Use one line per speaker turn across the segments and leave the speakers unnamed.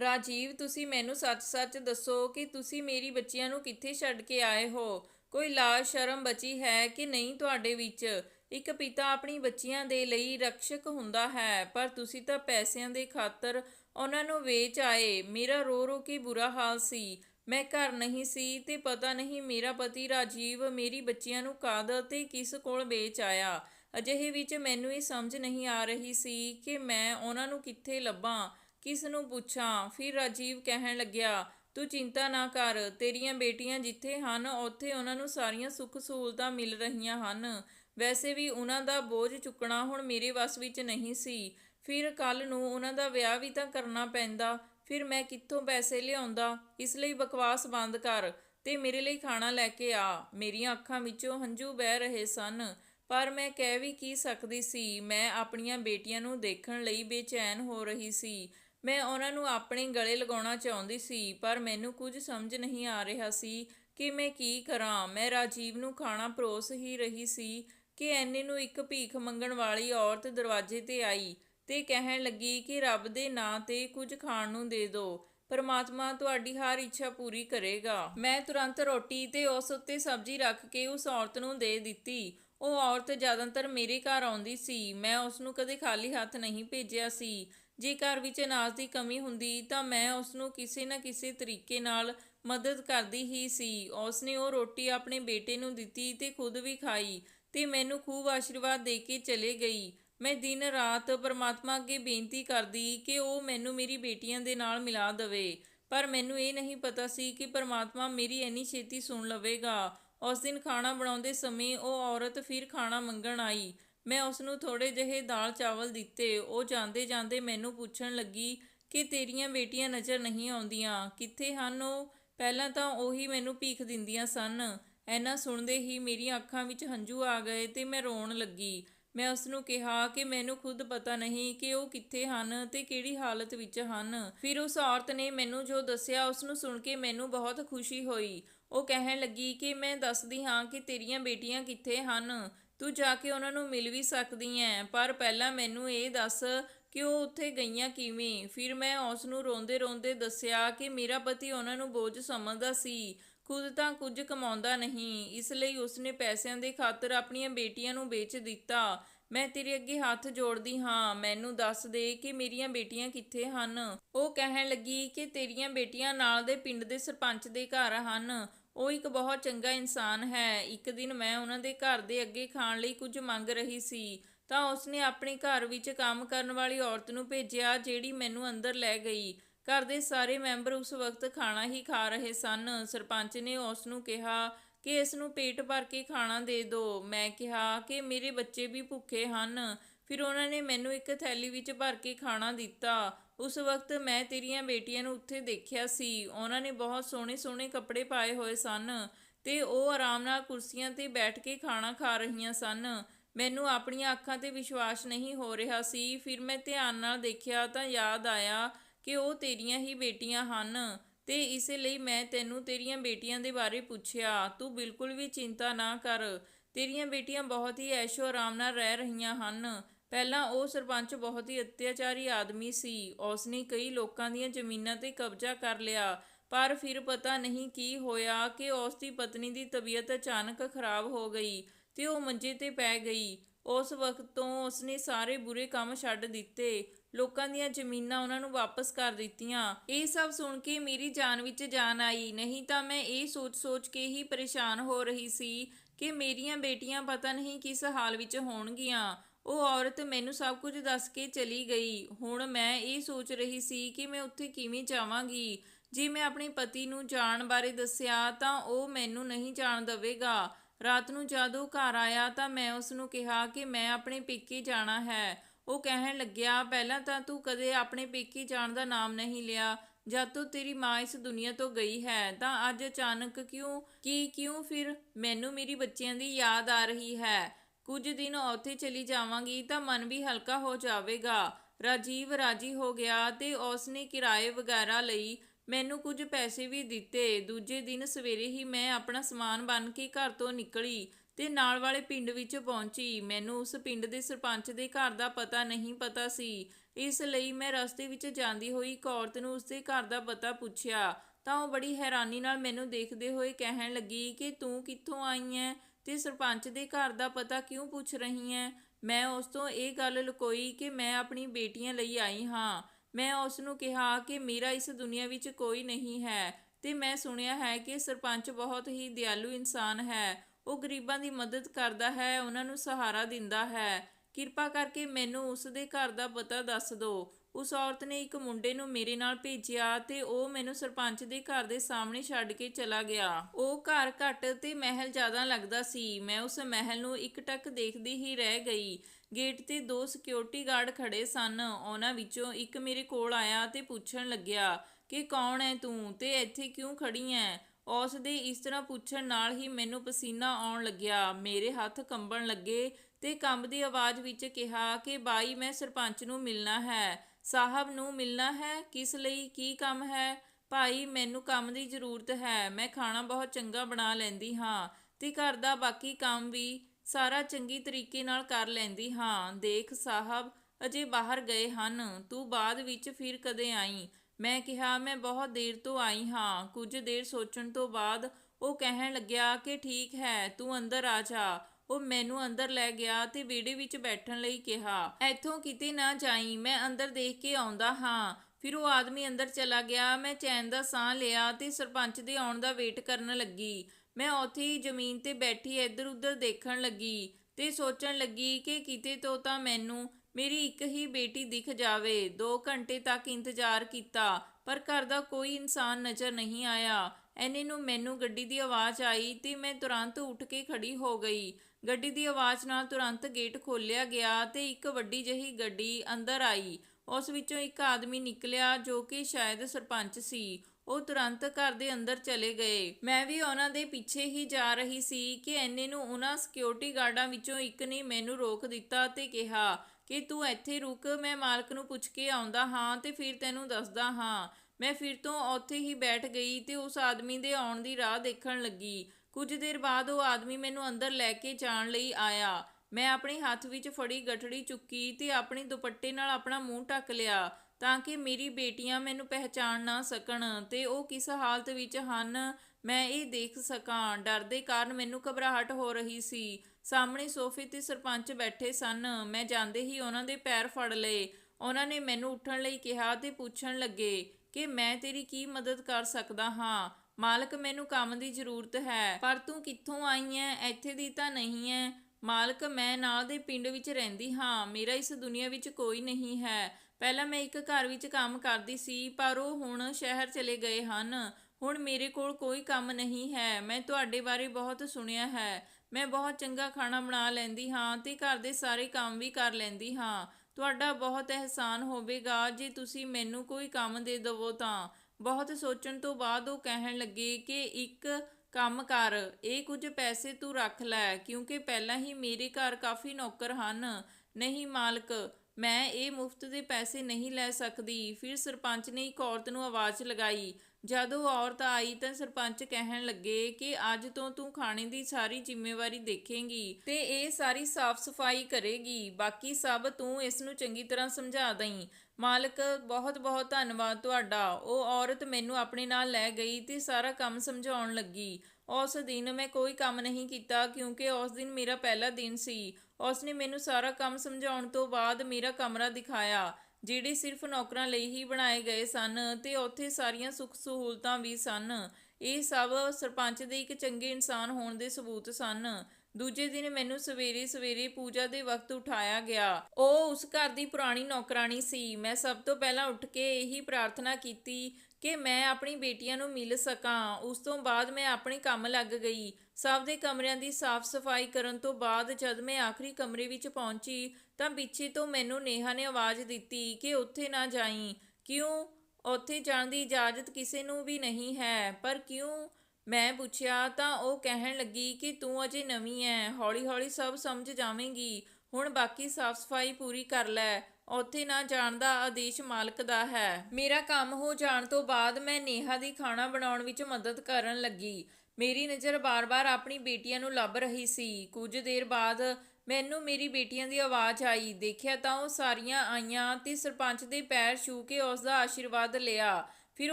ਰਾਜੀਵ, ਤੁਸੀਂ ਮੈਨੂੰ ਸੱਚ-ਸੱਚ ਦੱਸੋ ਕਿ ਤੁਸੀਂ ਮੇਰੀ ਬੱਚੀਆਂ ਨੂੰ ਕਿੱਥੇ ਛੱਡ ਕੇ ਆਏ ਹੋ? ਕੋਈ ਲਾਜ ਸ਼ਰਮ ਬਚੀ ਹੈ ਕਿ ਨਹੀਂ ਤੁਹਾਡੇ ਵਿੱਚ? ਇੱਕ ਪਿਤਾ ਆਪਣੀ ਬੱਚੀਆਂ ਦੇ ਲਈ ਰਕਸ਼ਕ ਹੁੰਦਾ ਹੈ, ਪਰ ਤੁਸੀਂ ਤਾਂ ਪੈਸਿਆਂ ਦੇ ਖਾਤਰ ਉਹਨਾਂ ਨੂੰ ਵੇਚ ਆਏ। ਮੇਰਾ ਰੋ ਰੋ ਕੇ ਬੁਰਾ ਹਾਲ ਸੀ। ਮੈਂ ਘਰ ਨਹੀਂ ਸੀ ਤੇ ਪਤਾ ਨਹੀਂ ਮੇਰਾ ਪਤੀ ਰਾਜੀਵ ਮੇਰੀ ਬੱਚੀਆਂ ਨੂੰ ਕਦ ਤੇ ਕਿਸ ਕੋਲ ਵੇਚ ਆਇਆ? ਅਜਿਹੇ ਵਿੱਚ ਮੈਨੂੰ ਇਹ ਸਮਝ ਨਹੀਂ ਆ ਰਹੀ ਸੀ ਕਿ ਮੈਂ ਉਹਨਾਂ ਨੂੰ ਕਿੱਥੇ ਲੱਭਾਂ। ਕਿਸ ਨੂੰ ਪੁੱਛਾਂ? ਫਿਰ ਰਾਜੀਵ ਕਹਿਣ ਲੱਗਿਆ, ਤੂੰ ਚਿੰਤਾ ਨਾ ਕਰ, ਤੇਰੀਆਂ ਬੇਟੀਆਂ ਜਿੱਥੇ ਹਨ, ਉੱਥੇ ਉਹਨਾਂ ਨੂੰ ਸਾਰੀਆਂ ਸੁੱਖ ਸਹੂਲਤਾਂ ਮਿਲ ਰਹੀਆਂ ਹਨ। ਵੈਸੇ ਵੀ ਉਹਨਾਂ ਦਾ ਬੋਝ ਚੁੱਕਣਾ ਹੁਣ ਮੇਰੇ ਵੱਸ ਵਿੱਚ ਨਹੀਂ ਸੀ। ਫਿਰ ਕੱਲ ਨੂੰ ਉਹਨਾਂ ਦਾ ਵਿਆਹ ਵੀ ਤਾਂ ਕਰਨਾ ਪੈਂਦਾ। ਫਿਰ ਮੈਂ ਕਿੱਥੋਂ ਪੈਸੇ ਲਿਆਉਂਦਾ? ਇਸ ਲਈ ਬਕਵਾਸ ਬੰਦ ਕਰ ਤੇ ਮੇਰੇ ਲਈ ਖਾਣਾ ਲੈ ਕੇ ਆ। ਮੇਰੀਆਂ ਅੱਖਾਂ ਵਿੱਚੋਂ ਹੰਝੂ ਵਹਿ ਰਹੇ ਸਨ। ਪਰ ਮੈਂ ਕਹਿ ਵੀ ਕੀ ਸਕਦੀ ਸੀ? ਮੈਂ ਆਪਣੀਆਂ ਬੇਟੀਆਂ ਨੂੰ ਦੇਖਣ ਲਈ ਬੇਚੈਨ ਹੋ ਰਹੀ ਸੀ। ਮੈਂ ਉਹਨਾਂ ਨੂੰ ਆਪਣੇ ਗਲੇ ਲਗਾਉਣਾ ਚਾਹੁੰਦੀ ਸੀ, ਪਰ ਮੈਨੂੰ ਕੁਝ ਸਮਝ ਨਹੀਂ ਆ ਰਿਹਾ ਸੀ ਕਿ ਮੈਂ ਕੀ ਕਰਾਂ। ਮੈਂ ਰਾਜੀਵ ਨੂੰ ਖਾਣਾ ਪਰੋਸ ਹੀ ਰਹੀ ਸੀ ਕਿ ਐਨੇ ਨੂੰ ਇੱਕ ਭੀਖ ਮੰਗਣ ਵਾਲੀ ਔਰਤ ਦਰਵਾਜ਼ੇ ਤੇ ਆਈ ਤੇ ਕਹਿਣ ਲੱਗੀ ਕਿ ਰੱਬ ਦੇ ਨਾਂ ਤੇ ਕੁਝ ਖਾਣ ਨੂੰ ਦੇ ਦਿਓ ਪਰਮਾਤਮਾ ਤੁਹਾਡੀ ਹਰ ਇੱਛਾ ਪੂਰੀ ਕਰੇਗਾ। ਮੈਂ ਤੁਰੰਤ ਰੋਟੀ ਤੇ ਉਸ ਉੱਤੇ ਸਬਜ਼ੀ ਰੱਖ ਕੇ ਉਸ ਔਰਤ ਨੂੰ ਦੇ ਦਿੱਤੀ। ਉਹ ਔਰਤ ਜ਼ਿਆਦਾਤਰ ਮੇਰੇ ਘਰ ਆਉਂਦੀ ਸੀ, ਮੈਂ ਉਸ ਨੂੰ ਕਦੇ ਖਾਲੀ ਹੱਥ ਨਹੀਂ ਭੇਜਿਆ ਸੀ। ਜੇ ਘਰ ਵਿੱਚ ਅਨਾਜ ਦੀ ਕਮੀ ਹੁੰਦੀ ਤਾਂ ਮੈਂ ਉਸ ਨੂੰ ਕਿਸੇ ਨਾ ਕਿਸੇ ਤਰੀਕੇ ਨਾਲ ਮਦਦ ਕਰਦੀ ਹੀ ਸੀ। ਉਸ ਨੇ ਉਹ ਰੋਟੀ ਆਪਣੇ ਬੇਟੇ ਨੂੰ ਦਿੱਤੀ ਤੇ ਖੁਦ ਵੀ ਖਾਈ ਤੇ ਮੈਨੂੰ ਖੂਬ ਆਸ਼ੀਰਵਾਦ ਦੇ ਕੇ ਚਲੇ ਗਈ। ਮੈਂ ਦਿਨ ਰਾਤ ਪਰਮਾਤਮਾ ਅੱਗੇ ਬੇਨਤੀ ਕਰਦੀ ਕਿ ਉਹ ਮੈਨੂੰ ਮੇਰੀ ਬੇਟੀਆਂ ਦੇ ਨਾਲ ਮਿਲਾ ਦੇਵੇ। ਪਰ ਮੈਨੂੰ ਇਹ ਨਹੀਂ ਪਤਾ ਸੀ ਕਿ ਪਰਮਾਤਮਾ ਮੇਰੀ ਇੰਨੀ ਛੇਤੀ ਸੁਣ ਲਵੇਗਾ। ਉਸ ਦਿਨ ਖਾਣਾ ਬਣਾਉਂਦੇ ਸਮੇਂ ਉਹ ਔਰਤ ਫਿਰ ਖਾਣਾ ਮੰਗਣ ਆਈ। ਮੈਂ ਉਸ ਨੂੰ ਥੋੜੇ ਜਿਹੇ ਦਾਲ ਚਾਵਲ ਦਿੱਤੇ। ਉਹ ਜਾਂਦੇ ਜਾਂਦੇ ਮੈਨੂੰ ਪੁੱਛਣ ਲੱਗੀ ਕਿ ਤੇਰੀਆਂ ਬੇਟੀਆਂ ਨਜ਼ਰ ਨਹੀਂ ਆਉਂਦੀਆਂ। ਕਿੱਥੇ ਹਨ ਉਹ? ਪਹਿਲਾਂ ਤਾਂ ਉਹੀ ਮੈਨੂੰ ਭੀਖ ਦਿੰਦੀਆਂ ਸਨ। ਐਨਾ ਸੁਣਦੇ ਹੀ ਮੇਰੀਆਂ ਅੱਖਾਂ ਵਿੱਚ ਹੰਝੂ ਆ ਗਏ ਤੇ ਮੈਂ ਰੋਣ ਲੱਗੀ। ਮੈਂ ਉਸ ਨੂੰ ਕਿਹਾ ਕਿ ਮੈਨੂੰ ਖੁਦ ਪਤਾ ਨਹੀਂ ਕਿ ਉਹ ਕਿੱਥੇ ਹਨ ਤੇ ਕਿਹੜੀ ਹਾਲਤ ਵਿੱਚ ਹਨ। ਫਿਰ ਉਸ ਔਰਤ ਨੇ ਮੈਨੂੰ ਜੋ ਦੱਸਿਆ ਉਸ ਨੂੰ ਸੁਣ ਕੇ ਮੈਨੂੰ ਬਹੁਤ ਖੁਸ਼ੀ ਹੋਈ। ਉਹ ਕਹਿਣ ਲੱਗੀ ਕਿ ਮੈਂ ਦੱਸਦੀ ਹਾਂ ਕਿ ਤੇਰੀਆਂ ਬੇਟੀਆਂ ਕਿੱਥੇ ਹਨ। ਤੂੰ ਜਾ ਕੇ ਉਹਨਾਂ ਨੂੰ ਮਿਲ ਵੀ ਸਕਦੀ ਐ, ਪਰ ਪਹਿਲਾਂ ਮੈਨੂੰ ਇਹ ਦੱਸ ਕਿ ਉਹ ਉੱਥੇ ਗਈਆਂ ਕਿਵੇਂ? ਫਿਰ ਮੈਂ ਉਸ ਨੂੰ ਰੋਂਦੇ-ਰੋਂਦੇ ਦੱਸਿਆ ਕਿ ਮੇਰਾ ਪਤੀ ਉਹਨਾਂ ਨੂੰ ਬੋਝ ਸਮਝਦਾ ਸੀ। ਖੁਦ ਤਾਂ ਕੁਝ ਕਮਾਉਂਦਾ ਨਹੀਂ, ਇਸ ਲਈ ਉਸਨੇ ਪੈਸਿਆਂ ਦੇ ਖਾਤਰ ਆਪਣੀਆਂ ਬੇਟੀਆਂ ਨੂੰ ਵੇਚ ਦਿੱਤਾ। ਮੈਂ ਤੇਰੇ ਅੱਗੇ ਹੱਥ ਜੋੜਦੀ ਹਾਂ, ਮੈਨੂੰ ਦੱਸ ਦੇ ਕਿ ਮੇਰੀਆਂ ਬੇਟੀਆਂ ਕਿੱਥੇ ਹਨ? ਉਹ ਕਹਿਣ ਲੱਗੀ ਕਿ ਤੇਰੀਆਂ ਬੇਟੀਆਂ ਨਾਲ ਦੇ ਪਿੰਡ ਦੇ ਸਰਪੰਚ ਦੇ ਘਰ ਹਨ। ਉਹ ਇੱਕ ਬਹੁਤ ਚੰਗਾ ਇਨਸਾਨ ਹੈ। ਇੱਕ ਦਿਨ ਮੈਂ ਉਹਨਾਂ ਦੇ ਘਰ ਦੇ ਅੱਗੇ ਖਾਣ ਲਈ ਕੁਝ ਮੰਗ ਰਹੀ ਸੀ, ਤਾਂ ਉਸਨੇ ਆਪਣੇ ਘਰ ਵਿੱਚ ਕੰਮ ਕਰਨ ਵਾਲੀ ਔਰਤ ਨੂੰ ਭੇਜਿਆ, ਜਿਹੜੀ ਮੈਨੂੰ ਅੰਦਰ ਲੈ ਗਈ। ਘਰ ਦੇ ਸਾਰੇ ਮੈਂਬਰ ਉਸ ਵਕਤ ਖਾਣਾ ਹੀ ਖਾ ਰਹੇ ਸਨ। ਸਰਪੰਚ ਨੇ ਉਸ ਨੂੰ ਕਿਹਾ ਕਿ ਇਸ ਨੂੰ ਪੇਟ ਭਰ ਕੇ ਖਾਣਾ ਦੇ ਦਿਓ। ਮੈਂ ਕਿਹਾ ਕਿ ਮੇਰੇ ਬੱਚੇ ਵੀ ਭੁੱਖੇ ਹਨ। ਫਿਰ ਉਹਨਾਂ ਨੇ ਮੈਨੂੰ ਇੱਕ ਥੈਲੀ ਵਿੱਚ ਭਰ ਕੇ ਖਾਣਾ ਦਿੱਤਾ। ਉਸ ਵਕਤ ਮੈਂ ਤੇਰੀਆਂ ਬੇਟੀਆਂ ਨੂੰ ਉੱਥੇ ਦੇਖਿਆ ਸੀ। ਉਹਨਾਂ ਨੇ ਬਹੁਤ ਸੋਹਣੇ ਸੋਹਣੇ ਕੱਪੜੇ ਪਾਏ ਹੋਏ ਸਨ ਤੇ ਉਹ ਆਰਾਮ ਨਾਲ ਕੁਰਸੀਆਂ ਤੇ ਬੈਠ ਕੇ ਖਾਣਾ ਖਾ ਰਹੀਆਂ ਸਨ। ਮੈਨੂੰ ਆਪਣੀਆਂ ਅੱਖਾਂ ਤੇ ਵਿਸ਼ਵਾਸ ਨਹੀਂ ਹੋ ਰਿਹਾ ਸੀ। ਫਿਰ ਮੈਂ ਧਿਆਨ ਨਾਲ ਦੇਖਿਆ ਤਾਂ ਯਾਦ ਆਇਆ ਕਿ ਉਹ ਤੇਰੀਆਂ ਹੀ ਬੇਟੀਆਂ ਹਨ ਤੇ ਇਸੇ ਲਈ ਮੈਂ ਤੈਨੂੰ ਤੇਰੀਆਂ ਬੇਟੀਆਂ ਦੇ ਬਾਰੇ ਪੁੱਛਿਆ। ਤੂੰ ਬਿਲਕੁਲ ਵੀ ਚਿੰਤਾ ਨਾ ਕਰ। ਤੇਰੀਆਂ ਬੇਟੀਆਂ ਬਹੁਤ ਹੀ ਐਸ਼ੋ ਆਰਾਮ ਨਾਲ ਰਹਿ ਰਹੀਆਂ ਹਨ। ਪਹਿਲਾਂ ਉਹ ਸਰਪੰਚ ਬਹੁਤ ਹੀ ਅਤਿਆਚਾਰੀ ਆਦਮੀ ਸੀ। ਉਸਨੇ ਕਈ ਲੋਕਾਂ ਦੀਆਂ ਜ਼ਮੀਨਾਂ ਤੇ ਕਬਜ਼ਾ ਕਰ ਲਿਆ, ਪਰ ਫਿਰ ਪਤਾ ਨਹੀਂ ਕੀ ਹੋਇਆ ਕਿ ਉਸ ਦੀ ਪਤਨੀ ਦੀ ਤਬੀਅਤ ਅਚਾਨਕ ਖਰਾਬ ਹੋ ਗਈ ਤੇ ਉਹ ਮੰਜੇ ਤੇ ਪੈ ਗਈ। ਉਸ ਵਕਤ ਤੋਂ ਉਸਨੇ ਸਾਰੇ ਬੁਰੇ ਕੰਮ ਛੱਡ ਦਿੱਤੇ। ਲੋਕਾਂ ਦੀਆਂ ਜ਼ਮੀਨਾਂ ਉਹਨਾਂ ਨੂੰ ਵਾਪਸ ਕਰ ਦਿੱਤੀਆਂ। ਇਹ ਸਭ ਸੁਣ ਕੇ ਮੇਰੀ ਜਾਨ ਵਿੱਚ ਜਾਨ ਆਈ। ਨਹੀਂ ਤਾਂ ਮੈਂ ਇਹ ਸੋਚ-ਸੋਚ ਕੇ ਹੀ ਪਰੇਸ਼ਾਨ ਹੋ ਰਹੀ ਸੀ ਕਿ ਮੇਰੀਆਂ ਬੇਟੀਆਂ ਪਤਾ ਨਹੀਂ ਕਿਸ ਹਾਲ ਵਿੱਚ ਹੋਣਗੀਆਂ। ਉਹ ਔਰਤ ਮੈਨੂੰ ਸਭ ਕੁਝ ਦੱਸ ਕੇ ਚਲੀ ਗਈ। ਹੁਣ ਮੈਂ ਇਹ ਸੋਚ ਰਹੀ ਸੀ ਕਿ ਮੈਂ ਉੱਥੇ ਕਿਵੇਂ ਜਾਵਾਂਗੀ। ਜੇ ਮੈਂ ਆਪਣੇ ਪਤੀ ਨੂੰ ਜਾਣ ਬਾਰੇ ਦੱਸਿਆ ਤਾਂ ਉਹ ਮੈਨੂੰ ਨਹੀਂ ਜਾਣ ਦੇਵੇਗਾ। ਰਾਤ ਨੂੰ ਜਦੋਂ ਘਰ ਆਇਆ ਤਾਂ ਮੈਂ ਉਸ ਨੂੰ ਕਿਹਾ ਕਿ ਮੈਂ ਆਪਣੇ ਪੇਕੇ ਜਾਣਾ ਹੈ। ਉਹ ਕਹਿਣ ਲੱਗਿਆ, ਪਹਿਲਾਂ ਤਾਂ ਤੂੰ ਕਦੇ ਆਪਣੇ ਪੇਕੇ ਜਾਣ ਦਾ ਨਾਮ ਨਹੀਂ ਲਿਆ। ਜਦ ਤੋਂ ਤੇਰੀ ਮਾਂ ਇਸ ਦੁਨੀਆ ਤੋਂ ਗਈ ਹੈ, ਤਾਂ ਅੱਜ ਅਚਾਨਕ ਕਿਉਂ, ਕੀ ਕਿਉਂ ਫਿਰ ਮੈਨੂੰ ਮੇਰੀ ਬੱਚਿਆਂ ਦੀ ਯਾਦ ਆ ਰਹੀ ਹੈ। ਕੁਝ ਦਿਨ ਉੱਥੇ ਚਲੀ ਜਾਵਾਂਗੀ ਤਾਂ ਮਨ ਵੀ ਹਲਕਾ ਹੋ ਜਾਵੇਗਾ। ਰਾਜੀਵ ਰਾਜੀ ਹੋ ਗਿਆ ਤੇ ਉਸ ਨੇ ਕਿਰਾਏ ਵਗੈਰਾ ਲਈ ਮੈਨੂੰ ਕੁਝ ਪੈਸੇ ਵੀ ਦਿੱਤੇ। ਦੂਜੇ ਦਿਨ ਸਵੇਰੇ ਹੀ ਮੈਂ ਆਪਣਾ ਸਮਾਨ ਬਣ ਕੇ ਘਰ ਤੋਂ ਨਿਕਲੀ ਤੇ ਨਾਲ ਵਾਲੇ ਪਿੰਡ ਵਿੱਚ ਪਹੁੰਚੀ। ਮੈਨੂੰ ਉਸ ਪਿੰਡ ਦੇ ਸਰਪੰਚ ਦੇ ਘਰ ਦਾ ਪਤਾ ਨਹੀਂ ਪਤਾ ਸੀ। ਇਸ ਲਈ ਮੈਂ ਰਸਤੇ ਵਿੱਚ ਜਾਂਦੀ ਹੋਈ ਇੱਕ ਔਰਤ ਨੂੰ ਉਸਦੇ ਘਰ ਦਾ ਪਤਾ ਪੁੱਛਿਆ। ਤਾਂ ਉਹ ਬੜੀ ਹੈਰਾਨੀ ਨਾਲ ਮੈਨੂੰ ਦੇਖਦੇ ਹੋਏ ਕਹਿਣ ਲੱਗੀ ਕਿ ਤੂੰ ਕਿੱਥੋਂ ਆਈ ਐ ਤੇ ਸਰਪੰਚ ਦੇ ਘਰ ਦਾ ਪਤਾ ਕਿਉਂ ਪੁੱਛ ਰਹੀ ਐ? ਮੈਂ ਉਸ ਤੋਂ ਇਹ ਗੱਲ ਲੁਕੋਈ ਕਿ ਮੈਂ ਆਪਣੀ ਬੇਟੀਆਂ ਲਈ ਆਈ ਹਾਂ। ਮੈਂ ਉਸ ਨੂੰ ਕਿਹਾ ਕਿ ਮੇਰਾ ਇਸ ਦੁਨੀਆ ਵਿੱਚ ਕੋਈ ਨਹੀਂ ਹੈ ਤੇ ਮੈਂ ਸੁਣਿਆ ਹੈ ਕਿ ਸਰਪੰਚ ਬਹੁਤ ਹੀ ਦਿਆਲੂ ਇਨਸਾਨ ਹੈ। ਉਹ ਗਰੀਬਾਂ ਦੀ ਮਦਦ ਕਰਦਾ ਹੈ, ਉਹਨਾਂ ਨੂੰ ਸਹਾਰਾ ਦਿੰਦਾ ਹੈ। ਕਿਰਪਾ ਕਰਕੇ ਮੈਨੂੰ ਉਸ ਦੇ ਘਰ ਦਾ ਪਤਾ ਦੱਸ ਦਿਓ ਉਸ ਔਰਤ ਨੇ ਇੱਕ ਮੁੰਡੇ ਨੂੰ ਮੇਰੇ ਨਾਲ ਭੇਜਿਆ ਤੇ ਉਹ ਮੈਨੂੰ ਸਰਪੰਚ ਦੇ ਘਰ ਦੇ ਸਾਹਮਣੇ ਛੱਡ ਕੇ ਚਲਾ ਗਿਆ। ਉਹ ਘਰ ਘੱਟ ਤੇ ਮਹਿਲ ਜ਼ਿਆਦਾ ਲੱਗਦਾ ਸੀ। ਮੈਂ ਉਸ ਮਹਿਲ ਨੂੰ ਇੱਕ ਟੱਕ ਦੇਖਦੀ ਹੀ ਰਹਿ ਗਈ। ਗੇਟ ਤੇ ਦੋ ਸਿਕਿਉਰਿਟੀ ਗਾਰਡ ਖੜੇ ਸਨ। ਉਹਨਾਂ ਵਿੱਚੋਂ ਇੱਕ ਮੇਰੇ ਕੋਲ ਆਇਆ ਤੇ ਪੁੱਛਣ ਲੱਗਿਆ, ਕਿ ਕੌਣ ਹੈ ਤੂੰ? ਤੇ ਇੱਥੇ ਕਿਉਂ ਖੜੀ ਹੈ ਉਸ ਦੇ ਇਸ ਤਰ੍ਹਾਂ ਪੁੱਛਣ ਨਾਲ ਹੀ ਮੈਨੂੰ ਪਸੀਨਾ ਆਉਣ ਲੱਗਿਆ। ਮੇਰੇ ਹੱਥ ਕੰਬਣ ਲੱਗੇ ਤੇ ਕੰਬਦੀ ਆਵਾਜ਼ ਵਿੱਚ ਕਿਹਾ ਕਿ, ਬਾਈ, ਮੈਂ ਸਰਪੰਚ ਨੂੰ ਮਿਲਣਾ ਹੈ। ਸਾਹਿਬ ਨੂੰ ਮਿਲਣਾ ਹੈ, ਕਿਸ ਲਈ ਕੀ ਕੰਮ ਹੈ? ਭਾਈ, ਮੈਨੂੰ ਕੰਮ ਦੀ ਜ਼ਰੂਰਤ ਹੈ, ਮੈਂ ਖਾਣਾ ਬਹੁਤ ਚੰਗਾ ਬਣਾ ਲੈਂਦੀ ਹਾਂ ਤੇ ਘਰ ਦਾ ਬਾਕੀ ਕੰਮ ਵੀ ਸਾਰਾ ਚੰਗੀ ਤਰੀਕੇ ਨਾਲ ਕਰ ਲੈਂਦੀ ਹਾਂ। ਦੇਖ ਸਾਹਿਬ, ਅਜੇ ਬਾਹਰ ਗਏ ਹਨ, ਤੂੰ ਬਾਅਦ ਵਿੱਚ ਫਿਰ ਕਦੇ ਆਈ? ਮੈਂ ਕਿਹਾ, ਮੈਂ ਬਹੁਤ ਦੇਰ ਤੋਂ ਆਈ ਹਾਂ, ਕੁਝ ਦੇਰ ਸੋਚਣ ਤੋਂ ਬਾਅਦ ਉਹ ਕਹਿਣ ਲੱਗਿਆ ਕਿ ਠੀਕ ਹੈ, ਤੂੰ ਅੰਦਰ ਆ ਜਾ। ਉਹ ਮੈਨੂੰ ਅੰਦਰ ਲੈ ਗਿਆ ਤੇ ਵਿਹੜੇ ਵਿੱਚ ਬੈਠਣ ਲਈ ਕਿਹਾ, ਇੱਥੋਂ ਕਿਤੇ ਨਾ ਜਾਈ, ਮੈਂ ਅੰਦਰ ਦੇਖ ਕੇ ਆਉਂਦਾ ਹਾਂ। ਫਿਰ ਉਹ ਆਦਮੀ ਅੰਦਰ ਚਲਾ ਗਿਆ, ਮੈਂ ਚੈਨ ਦਾ ਸਾਹ ਲਿਆ ਤੇ ਸਰਪੰਚ ਦੇ ਆਉਣ ਦਾ ਵੇਟ ਕਰਨ ਲੱਗੀ। ਮੈਂ ਉੱਥੇ ਹੀ ਜ਼ਮੀਨ ਤੇ ਬੈਠੀ ਇੱਧਰ ਉੱਧਰ ਦੇਖਣ ਲੱਗੀ ਤੇ ਸੋਚਣ ਲੱਗੀ ਕਿ ਕਿਤੇ ਤੋਂ ਤਾਂ ਮੈਨੂੰ, ਮੇਰੀ ਇੱਕ ਹੀ ਬੇਟੀ ਦਿਖ ਜਾਵੇ। 2 ਘੰਟੇ ਤੱਕ ਇੰਤਜ਼ਾਰ ਕੀਤਾ, ਪਰ ਘਰ ਦਾ ਕੋਈ ਇਨਸਾਨ ਨਜ਼ਰ ਨਹੀਂ ਆਇਆ। ਐਨੇ ਨੂੰ ਮੈਨੂੰ ਗੱਡੀ ਦੀ ਆਵਾਜ਼ ਆਈ ਤੇ ਮੈਂ ਤੁਰੰਤ ਉੱਠ ਕੇ ਖੜੀ ਹੋ ਗਈ। ਗੱਡੀ ਦੀ ਆਵਾਜ਼ ਨਾਲ ਤੁਰੰਤ ਗੇਟ ਖੋਲ੍ਹਿਆ ਗਿਆ ਤੇ ਇੱਕ ਵੱਡੀ ਜਹੀ ਗੱਡੀ ਅੰਦਰ ਆਈ। ਉਸ ਵਿੱਚੋਂ ਇੱਕ ਆਦਮੀ ਨਿਕਲਿਆ ਜੋ ਕਿ ਸ਼ਾਇਦ ਸਰਪੰਚ ਸੀ। ਉਹ ਤੁਰੰਤ ਘਰ ਦੇ ਅੰਦਰ ਚਲੇ ਗਏ। ਮੈਂ ਵੀ ਉਹਨਾਂ ਦੇ ਪਿੱਛੇ ਹੀ ਜਾ ਰਹੀ ਸੀ ਕਿ ਐਨੇ ਨੂੰ ਉਹਨਾਂ ਸਿਕਿਉਰਿਟੀ ਗਾਰਡਾਂ ਵਿੱਚੋਂ ਇੱਕ ਨੇ ਮੈਨੂੰ ਰੋਕ ਦਿੱਤਾ ਤੇ ਕਿਹਾ ਕਿ ਤੂੰ ਇੱਥੇ ਰੁਕ, ਮੈਂ ਮਾਲਕ ਨੂੰ ਪੁੱਛ ਕੇ ਆਉਂਦਾ ਹਾਂ ਤੇ ਫਿਰ ਤੈਨੂੰ ਦੱਸਦਾ ਹਾਂ। ਮੈਂ ਫਿਰ ਤੋਂ ਉੱਥੇ ਹੀ ਬੈਠ ਗਈ ਤੇ ਉਸ ਆਦਮੀ ਦੇ ਆਉਣ ਦੀ ਰਾਹ ਦੇਖਣ ਲੱਗੀ। ਕੁਝ ਦੇਰ ਬਾਅਦ ਉਹ ਆਦਮੀ ਮੈਨੂੰ ਅੰਦਰ ਲੈ ਕੇ ਜਾਣ ਲਈ ਆਇਆ। ਮੈਂ ਆਪਣੇ ਹੱਥ ਵਿੱਚ ਫੜੀ ਗਠੜੀ ਚੁੱਕੀ ਤੇ ਆਪਣੀ ਦੁਪੱਟੇ ਨਾਲ ਆਪਣਾ ਮੂੰਹ ਢੱਕ ਲਿਆ ਤਾਂ ਕਿ ਮੇਰੀ ਬੇਟੀਆਂ ਮੈਨੂੰ ਪਹਿਚਾਣ ਨਾ ਸਕਣ ਤੇ ਉਹ ਕਿਸ ਹਾਲਤ ਵਿੱਚ ਹਨ, ਮੈਂ ਇਹ ਦੇਖ ਸਕਾਂ। ਡਰ ਦੇ ਕਾਰਨ ਮੈਨੂੰ ਘਬਰਾਹਟ ਹੋ ਰਹੀ ਸੀ। ਸਾਹਮਣੇ ਸੋਫੇ ਤੇ ਸਰਪੰਚ ਬੈਠੇ ਸਨ। ਮੈਂ ਜਾਂਦੇ ਹੀ ਉਹਨਾਂ ਦੇ ਪੈਰ ਫੜ ਲਏ। ਉਹਨਾਂ ਨੇ ਮੈਨੂੰ ਉੱਠਣ ਲਈ ਕਿਹਾ ਤੇ ਪੁੱਛਣ ਲੱਗੇ ਕਿ ਮੈਂ ਤੇਰੀ ਕੀ ਮਦਦ ਕਰ ਸਕਦਾ ਹਾਂ? ਮਾਲਕ, ਮੈਨੂੰ ਕੰਮ ਦੀ ਜ਼ਰੂਰਤ ਹੈ, ਪਰ ਤੂੰ ਕਿੱਥੋਂ ਆਈ ਐ? ਇੱਥੇ ਦੀ ਤਾਂ ਨਹੀਂ ਐ। ਮਾਲਕ, ਮੈਂ ਨਾਲ ਦੇ ਪਿੰਡ ਵਿੱਚ ਰਹਿੰਦੀ ਹਾਂ। ਮੇਰਾ ਇਸ ਦੁਨੀਆ ਵਿੱਚ ਕੋਈ ਨਹੀਂ ਹੈ। ਪਹਿਲਾਂ ਮੈਂ ਇੱਕ ਘਰ ਵਿੱਚ ਕੰਮ ਕਰਦੀ ਸੀ, ਪਰ ਉਹ ਹੁਣ ਸ਼ਹਿਰ ਚਲੇ ਗਏ ਹਨ। ਹੁਣ ਮੇਰੇ ਕੋਲ ਕੋਈ ਕੰਮ ਨਹੀਂ ਹੈ। ਮੈਂ ਤੁਹਾਡੇ ਬਾਰੇ ਬਹੁਤ ਸੁਣਿਆ ਹੈ। ਮੈਂ ਬਹੁਤ ਚੰਗਾ ਖਾਣਾ ਬਣਾ ਲੈਂਦੀ ਹਾਂ ਤੇ ਘਰ ਦੇ ਸਾਰੇ ਕੰਮ ਵੀ ਕਰ ਲੈਂਦੀ ਹਾਂ। ਤੁਹਾਡਾ ਬਹੁਤ ਅਹਿਸਾਨ ਹੋਵੇਗਾ। ਜੇ ਤੁਸੀਂ ਮੈਨੂੰ ਕੋਈ ਕੰਮ ਦੇ ਦਵੋ ਤਾਂ। ਬਹੁਤ ਸੋਚਣ ਤੋਂ ਬਾਅਦ ਉਹ ਕਹਿਣ ਲੱਗੇ ਕਿ ਇੱਕ ਕੰਮ ਕਰ, ਇਹ ਕੁਝ ਪੈਸੇ ਤੂੰ ਰੱਖ ਲੈ, ਕਿਉਂਕਿ ਪਹਿਲਾਂ ਹੀ ਮੇਰੇ ਘਰ ਕਾਫੀ ਨੌਕਰ ਹਨ। ਨਹੀਂ ਮਾਲਕ, ਮੈਂ ਇਹ ਮੁਫਤ ਦੇ ਪੈਸੇ ਨਹੀਂ ਲੈ ਸਕਦੀ। ਫਿਰ ਸਰਪੰਚ ਨੇ ਇੱਕ ਔਰਤ ਨੂੰ ਆਵਾਜ਼ ਲਗਾਈ ਜਦ ਉਹ ਔਰਤ ਆਈ ਤਾਂ ਸਰਪੰਚ ਕਹਿਣ ਲੱਗੇ ਕਿ ਅੱਜ ਤੋਂ ਤੂੰ ਖਾਣੇ ਦੀ ਸਾਰੀ ਜ਼ਿੰਮੇਵਾਰੀ ਦੇਖੇਂਗੀ ਤੇ ਇਹ ਸਾਰੀ ਸਾਫ਼ ਸਫ਼ਾਈ ਕਰੇਗੀ। ਬਾਕੀ ਸਭ ਤੂੰ ਇਸ ਨੂੰ ਚੰਗੀ ਤਰ੍ਹਾਂ ਸਮਝਾ ਦਈ। ਮਾਲਕ, ਬਹੁਤ ਬਹੁਤ ਧੰਨਵਾਦ ਤੁਹਾਡਾ। ਉਹ ਔਰਤ ਮੈਨੂੰ ਆਪਣੇ ਨਾਲ ਲੈ ਗਈ ਤੇ ਸਾਰਾ ਕੰਮ ਸਮਝਾਉਣ ਲੱਗੀ। ਉਸ ਦਿਨ ਮੈਂ ਕੋਈ ਕੰਮ ਨਹੀਂ ਕੀਤਾ ਕਿਉਂਕਿ ਉਸ ਦਿਨ ਮੇਰਾ ਪਹਿਲਾ ਦਿਨ ਸੀ। ਉਸ ਨੇ ਮੈਨੂੰ ਸਾਰਾ ਕੰਮ ਸਮਝਾਉਣ ਤੋਂ ਬਾਅਦ ਮੇਰਾ ਕਮਰਾ ਦਿਖਾਇਆ। ਜਿਹੜੇ ਸਿਰਫ ਨੌਕਰਾਂ ਲਈ ਹੀ ਬਣਾਏ ਗਏ ਸਨ ਤੇ ਉੱਥੇ ਸਾਰੀਆਂ ਸੁੱਖ ਸਹੂਲਤਾਂ ਵੀ ਸਨ। ਇਹ ਸਭ ਸਰਪੰਚ ਦੇ ਇੱਕ ਚੰਗੇ ਇਨਸਾਨ ਹੋਣ ਦੇ ਸਬੂਤ ਸਨ। ਦੂਜੇ ਦਿਨ ਮੈਨੂੰ ਸਵੇਰੇ ਸਵੇਰੇ ਪੂਜਾ ਦੇ ਵਕਤ ਉਠਾਇਆ ਗਿਆ। ਉਹ ਉਸ ਘਰ ਦੀ ਪੁਰਾਣੀ ਨੌਕਰਾਨੀ ਸੀ। ਮੈਂ ਸਭ ਤੋਂ ਪਹਿਲਾਂ ਉੱਠ ਕੇ ਇਹੀ ਪ੍ਰਾਰਥਨਾ ਕੀਤੀ ਕਿ ਮੈਂ ਆਪਣੀ ਬੇਟੀਆਂ ਨੂੰ ਮਿਲ ਸਕਾਂ। ਉਸ ਤੋਂ ਬਾਅਦ ਮੈਂ ਆਪਣੇ ਕੰਮ ਲੱਗ ਗਈ। ਸਭ ਦੇ ਕਮਰਿਆਂ ਦੀ ਸਾਫ਼ ਸਫ਼ਾਈ ਕਰਨ ਤੋਂ ਬਾਅਦ ਜਦ ਮੈਂ ਆਖਰੀ ਕਮਰੇ ਵਿੱਚ ਪਹੁੰਚੀ ਤਾਂ ਪਿੱਛੇ ਤੋਂ ਮੈਨੂੰ ਨੇਹਾ ਨੇ ਆਵਾਜ਼ ਦਿੱਤੀ ਕਿ ਉੱਥੇ ਨਾ ਜਾਈਂ। ਕਿਉਂ? ਉੱਥੇ ਜਾਣ ਦੀ ਇਜਾਜ਼ਤ ਕਿਸੇ ਨੂੰ ਵੀ ਨਹੀਂ ਹੈ। ਪਰ ਕਿਉਂ? ਮੈਂ ਪੁੱਛਿਆ ਤਾਂ ਉਹ ਕਹਿਣ ਲੱਗੀ ਕਿ ਤੂੰ ਅਜੇ ਨਵੀਂ ਐ। ਹੌਲੀ-ਹੌਲੀ ਸਭ ਸਮਝ ਜਾਵੇਂਗੀ। ਹੁਣ ਬਾਕੀ ਸਾਫ਼ ਸਫ਼ਾਈ ਪੂਰੀ ਕਰ ਲੈ। ਉੱਥੇ ਨਾ ਜਾਣ ਦਾ ਆਦੇਸ਼ ਮਾਲਕ ਦਾ ਹੈ। ਮੇਰਾ ਕੰਮ ਹੋ ਜਾਣ ਤੋਂ ਬਾਅਦ ਮੈਂ ਨੇਹਾ ਦੀ ਖਾਣਾ ਬਣਾਉਣ ਵਿੱਚ ਮਦਦ ਕਰਨ ਲੱਗੀ। ਮੇਰੀ ਨਜ਼ਰ ਬਾਰ-ਬਾਰ ਆਪਣੀ ਬੇਟੀਆਂ ਨੂੰ ਲੱਭ ਰਹੀ ਸੀ। ਕੁਝ ਦੇਰ ਬਾਅਦ ਮੈਨੂੰ ਮੇਰੀ ਬੇਟੀਆਂ ਦੀ ਆਵਾਜ਼ ਆਈ। ਦੇਖਿਆ ਤਾਂ ਉਹ ਸਾਰੀਆਂ ਆਈਆਂ ਤੇ ਸਰਪੰਚ ਦੇ ਪੈਰ ਛੂ ਕੇ ਉਸ ਦਾ ਆਸ਼ੀਰਵਾਦ ਲਿਆ। ਫਿਰ